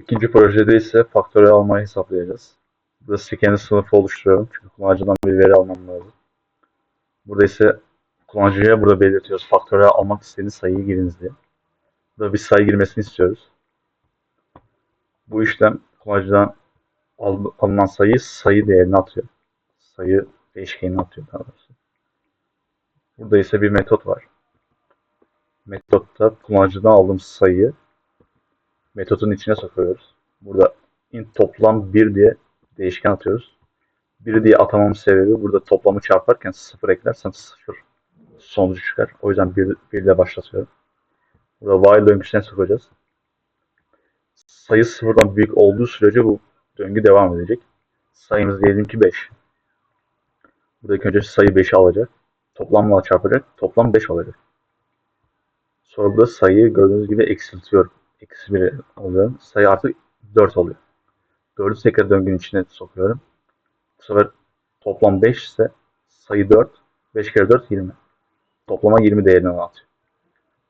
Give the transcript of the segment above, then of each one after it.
ikinci projede ise faktörel almayı hesaplayacağız. Burada scanner sınıfı oluşturuyorum. Çünkü kullanıcıdan bir veri almam lazım. Burada ise kullanıcıya burada belirtiyoruz. Faktörel almak istediğiniz sayıyı giriniz diye. Burada bir sayı girmesini istiyoruz. Bu işlem kullanıcıdan al- alınan sayıyı sayı değerine atıyor. Sayı değişkenine atıyor daha doğrusu. Burada ise bir metot var. Metotta kullanıcıdan aldığımız sayıyı metodun içine sokuyoruz. Burada int toplam 1 diye değişken atıyoruz. 1 diye atamamın sebebi burada toplamı çarparken 0 eklersem 0 sonucu çıkar. O yüzden 1, 1 ile başlatıyorum. Burada while döngüsüne sokacağız. Sayı sıfırdan büyük olduğu sürece bu döngü devam edecek. Sayımız diyelim ki 5. Buradaki önce sayı 5'i alacak. Toplamla çarpacak. Toplam 5 olacak. Sonra burada sayıyı gördüğünüz gibi eksiltiyorum. Eksi 1 alıyorum. Sayı artık 4 oluyor. 4'ü tekrar döngünün içine sokuyorum. Bu sefer toplam 5 ise sayı 4. 5 kere 4 20. Toplama 20 değerini atıyor.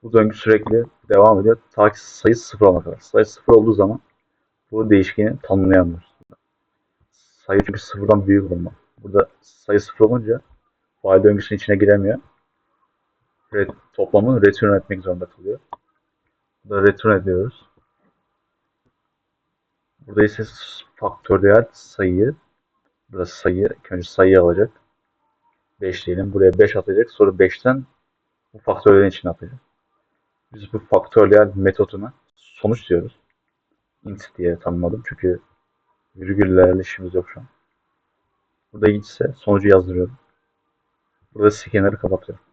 Bu döngü sürekli devam ediyor. Ta ki sayı 0 olana kadar. Sayı 0 olduğu zaman bu değişkeni tanımlayamıyoruz. Sayı çünkü sıfırdan büyük olmalı. Burada sayı 0 olunca while döngüsünün içine giremiyor. Ve toplamı return etmek zorunda kalıyor. Burada return ediyoruz. Burada ise faktöriyel sayıyı burada sayı, önce sayıyı alacak. 5 diyelim. Buraya 5 atacak. Sonra 5'ten bu faktöriyelin içine atacak. Biz bu faktöriyel metoduna sonuç diyoruz. int diye tanımladım. Çünkü virgüllerle işimiz yok şu an. Burada ise sonucu yazdırıyorum. Burada scanner'ı kapatıyorum.